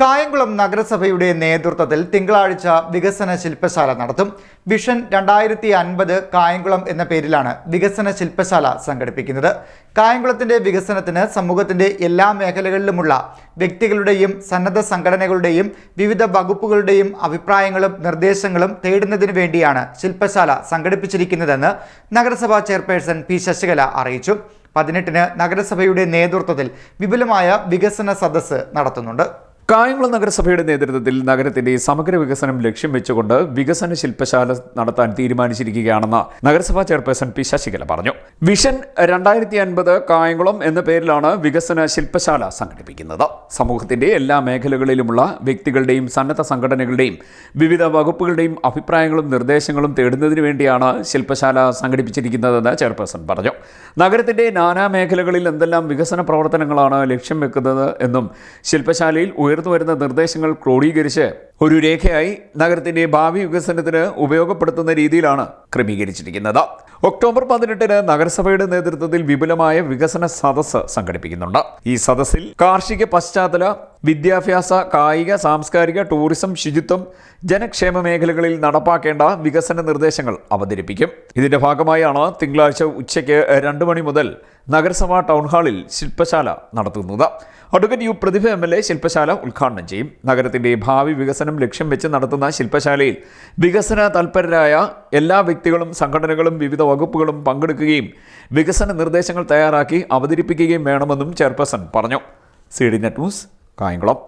കായംകുളം നഗരസഭയുടെ നേതൃത്വത്തിൽ തിങ്കളാഴ്ച വികസന ശില്പശാല നടത്തും. വിഷൻ രണ്ടായിരത്തി അൻപത് കായംകുളം എന്ന പേരിലാണ് വികസന ശില്പശാല സംഘടിപ്പിക്കുന്നത്. കായംകുളത്തിന്റെ വികസനത്തിന് സമൂഹത്തിന്റെ എല്ലാ മേഖലകളിലുമുള്ള വ്യക്തികളുടെയും സന്നദ്ധ സംഘടനകളുടെയും വിവിധ വകുപ്പുകളുടെയും അഭിപ്രായങ്ങളും നിർദ്ദേശങ്ങളും തേടുന്നതിനു വേണ്ടിയാണ് ശില്പശാല സംഘടിപ്പിച്ചിരിക്കുന്നതെന്ന് നഗരസഭാ ചെയർപേഴ്സൺ പി ശശികല അറിയിച്ചു. പതിനെട്ടിന് നഗരസഭയുടെ നേതൃത്വത്തിൽ വിപുലമായ വികസന സദസ്സ് നടത്തുന്നുണ്ട്. കായംകുളം നഗരസഭയുടെ നേതൃത്വത്തിൽ നഗരത്തിന്റെ സമഗ്ര വികസനം ലക്ഷ്യം വെച്ചുകൊണ്ട് വികസന ശില്പശാല നടത്താൻ തീരുമാനിച്ചിരിക്കുകയാണെന്ന് നഗരസഭാ ചെയർപേഴ്സൺ പി ശശികല പറഞ്ഞു. വിഷൻ രണ്ടായിരത്തി അൻപത് കായംകുളം എന്ന പേരിലാണ് വികസന ശില്പശാല സംഘടിപ്പിക്കുന്നത്. സമൂഹത്തിന്റെ എല്ലാ മേഖലകളിലുമുള്ള വ്യക്തികളുടെയും സന്നദ്ധ സംഘടനകളുടെയും വിവിധ വകുപ്പുകളുടെയും അഭിപ്രായങ്ങളും നിർദ്ദേശങ്ങളും തേടുന്നതിന് വേണ്ടിയാണ് ശില്പശാല സംഘടിപ്പിച്ചിരിക്കുന്നതെന്ന് ചെയർപേഴ്സൺ പറഞ്ഞു. നഗരത്തിന്റെ നാനാ മേഖലകളിൽ എന്തെല്ലാം വികസന പ്രവർത്തനങ്ങളാണ് ലക്ഷ്യം വെക്കുന്നത് എന്നും ശില്പശാലയിൽ ഉയർന്നു വരുന്ന നിർദ്ദേശങ്ങൾ ക്രോഡീകരിച്ച് ഒരു രേഖയായി നഗരത്തിന്റെ ഭാവി വികസനത്തിന് ഉപയോഗപ്പെടുത്തുന്ന രീതിയിലാണ് ക്രമീകരിച്ചിരിക്കുന്നത്. ഒക്ടോബർ പതിനെട്ടിന് നഗരസഭയുടെ നേതൃത്വത്തിൽ വിപുലമായ വികസന സദസ്സ് സംഘടിപ്പിക്കുന്നുണ്ട്. ഈ സദസ്സിൽ കാർഷിക പശ്ചാത്തല വിദ്യാഭ്യാസ കായിക സാംസ്കാരിക ടൂറിസം ശുചിത്വം ജനക്ഷേമ മേഖലകളിൽ നടപ്പാക്കേണ്ട വികസന നിർദ്ദേശങ്ങൾ അവതരിപ്പിക്കും. ഇതിന്റെ ഭാഗമായാണ് തിങ്കളാഴ്ച ഉച്ചയ്ക്ക് രണ്ട് മണി മുതൽ നഗരസഭാ ടൗൺ ഹാളിൽ ശില്പശാല നടത്തുന്നത്. Advocate U Prathibha M L A ശില്പശാല ഉദ്ഘാടനം ചെയ്യും. നഗരത്തിന്റെ ഭാവി വികസനം ലക്ഷ്യം വെച്ച് നടത്തുന്ന ശില്പശാലയിൽ വികസന തൽപരരായ എല്ലാ വ്യക്തികളും സംഘടനകളും വിവിധ വകുപ്പുകളും പങ്കെടുക്കുകയും വികസന നിർദ്ദേശങ്ങൾ തയ്യാറാക്കി അവതരിപ്പിക്കുകയും വേണമെന്നും ചെയർപേഴ്സൺ പറഞ്ഞു. C D net news Kayamkulam.